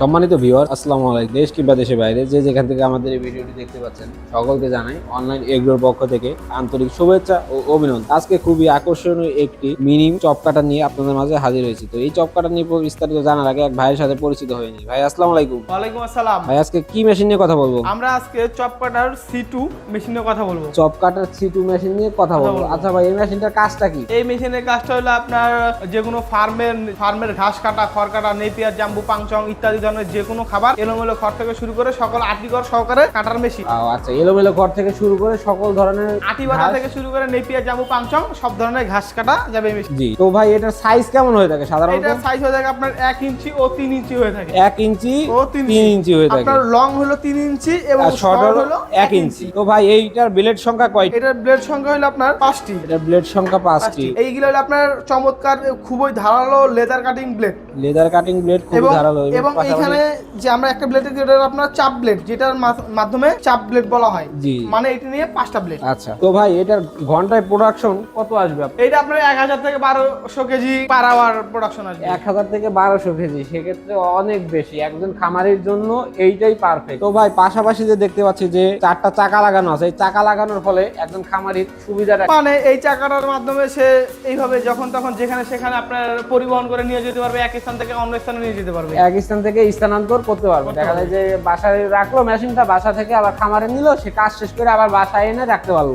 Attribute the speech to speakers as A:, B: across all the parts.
A: সম্মানিত ভিউয়ার আসসালামু আলাইকুম। দেশ কিংবা দেশের বাইরে যে যেখান থেকে আমাদের এই ভিডিওটি দেখতে পাচ্ছেন সকলকে জানাই অনলাইন এগ্রোর পক্ষ থেকে আন্তরিক শুভেচ্ছা ও অভিনন্দন। আজকে খুবই আকর্ষণীয় একটি মিনি চপ কাটা নিয়ে আপনাদের মাঝে হাজির হয়েছি। তো এই চপ কাটা নিয়ে বিস্তারিত জানার আগে এক ভাইয়ের সাথে পরিচিত হয়নি ভাই আসসালামু আলাইকুম।
B: ওয়ালাইকুম আসসালাম।
A: ভাই আজকে কি মেশিন নিয়ে কথা বলব?
B: আমরা আজকে chop cutter C two machine নিয়ে কথা বলব।
A: চপ কাটার সিটু মেশিন নিয়ে কথা বলব।
B: বলব।
A: আচ্ছা ভাই এই মেশিনটার কাজটা কি?
B: এই মেশিনের কাজটা হলো আপনার যে কোনো ফার্মের ফার্মের ঘাস কাটা খড় কাটা নেপিয়ার জাম্বু পাংচং ইত্যাদি ধরনের যে কোনো খাবার এলোমেলো ঘর থেকে শুরু করে সকল আটিকর সহকারে কাটার মেশিন
A: আচ্ছা এলোমেলো ঘর থেকে শুরু করে সকল ধরনের
B: আটি
A: ঘাস-
B: থেকে শুরু করে নেপিয়া জাম্বু পাংচং সব ধরনের ঘাস কাটা যাবে এই মেশিন
A: জি তো ভাই এটার সাইজ কেমন হয়ে থাকে সাধারণত?
B: এটার সাইজ হয়ে থাকে আপনার এক ইঞ্চি ও তিন ইঞ্চি হয়ে থাকে।
A: এক ইঞ্চি
B: ও তিন
A: ইঞ্চি। হয়ে থাকে।
B: আপনার লং হলো তিন ইঞ্চি এবং
A: শর্ট হলো এক ইঞ্চি। তো ভাই এইটার ব্লেড সংখ্যা কয়টি?
B: এটার ব্লেড সংখ্যা হলো আপনার পাঁচটি।
A: এটার ব্লেড সংখ্যা পাঁচটি।
B: এইগুলো হলো আপনার চমৎকার খুবই ধারালো leather cutting blade
A: leather cutting blade খুব ধারালো
B: এবং
A: পাশাপাশি-
B: এখানে যে আমরা একটা ব্লেড যেটা আপনার চাপ ব্লেড যেটার মাধ্যমে চাপ ব্লেড বলা হয়
A: জি।
B: মানে এটি নিয়ে পাঁচটা ব্লেড
A: আচ্ছা। তো ভাই এটার ঘন্টায় প্রোডাকশন কত আসবে?
B: এইটা আপনার এক হাজার থেকে বারোশো কেজি পার আওয়ার প্রোডাকশন আসবে।
A: এক হাজার থেকে বারোশো কেজি সেক্ষেত্রে অনেক বেশি। একজন খামারের জন্য এইটাই পারফেক্ট তো ভাই পাশাপাশি যে দেখতে পাচ্ছি যে চারটা চাকা লাগানো আছে এই চাকা লাগানোর ফলে একজন খামারির সুবিধাটা
B: মানে এই চাকাটার মাধ্যমে সে এইভাবে যখন তখন যেখানে সেখানে আপনার পরিবহন করে নিয়ে যেতে পারবে এক স্থান থেকে অন্য স্থানে নিয়ে যেতে পারবে।
A: এক স্থান থেকে স্থানান্তর করতে পারবে। দেখা যায় যে বাসায় রাখল মেশিনটা বাসা থেকে আবার খামারে নিল সে কাজ শেষ করে আবার বাসায় এনে রাখতে পারল।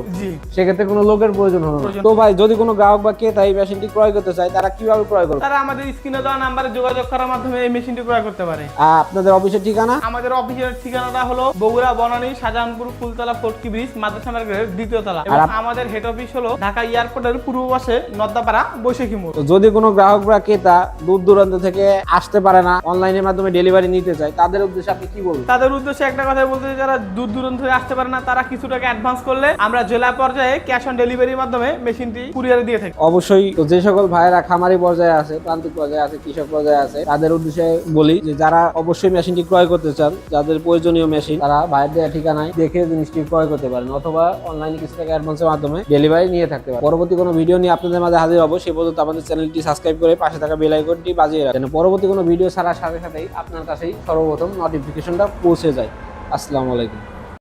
A: সেক্ষেত্রে কোনো লোকের প্রয়োজন হলো তো ভাই যদি কোনো গ্রাহক বা ক্রেতা এই মেশিনটি ক্রয় করতে চায় তারা কীভাবে ক্রয় করবে?
B: তারা আমাদের স্ক্রিনে দেওয়া নাম্বারে যোগাযোগ করার মাধ্যমে এই মেশিনটি ক্রয় করতে পারে।
A: আহ, আপনাদের অফিসের ঠিকানা?
B: আমাদের অফিসের ঠিকানাটা হলো বগুড়া বনানী শাহজাহানপুর ফুলতলা ফোর্টকি ব্রিজ মাদ্রাসা মার্কেটের দ্বিতীয় তলা। এবং আমাদের হেড অফিস হলো ঢাকা এয়ারপোর্টের পূর্ব পাশে নদ্দাপাড়া বৈশাখী মোড়।
A: যদি কোনো গ্রাহক বা ক্রেতা দূর দূরান্ত থেকে আসতে পারে না অনলাইনের মাধ্যমে ডেলিভারি নিতে চায় তাদের উদ্দেশ্যে আপনি কি বলবেন?
B: তাদের উদ্দেশ্যে একটা কথা বলতে চাই, যারা দূর দূরান্ত থেকে আসতে পারে না তারা কিছু টাকা অ্যাডভান্স করলে আমরা জেলা পর্যায়ে ক্যাশ অন ডেলিভারির মাধ্যমে মেশিনটি কুরিয়ারে দিয়ে থাকি।
A: অবশ্যই যে সকল ভাইয়েরা খামারি পর্যায়ে আছে প্রান্তিক পর্যায়ে আছে কৃষক পর্যায়ে আছে তাদের উদ্দেশ্যে বলি যে যারা অবশ্যই মেশিনটি ক্রয় করতে চান যাদের প্রয়োজনীয় মেশিন তারা ভাইয়ের দেওয়া ঠিকানায় দেখে জিনিসটি ক্রয় করতে পারেন অথবা অনলাইনে কিছু টাকা অ্যাডভান্সের মাধ্যমে ডেলিভারি নিয়ে থাকতে পারেন। পরবর্তী কোনো ভিডিও নিয়ে আপনাদের মাঝে হাজির হব সে পর্যন্ত আমাদের চ্যানেলটি সাবস্ক্রাইব করে পাশে থাকা বেল আইকনটি বাজিয়ে রাখেন। পরবর্তী কোনো ভিডিও ছাড়ার সাথে সাথেই আপনার কাছেই সর্বপ্রথম নোটিফিকেশনটা পৌঁছে যায়। আসসালামু আলাইকুম।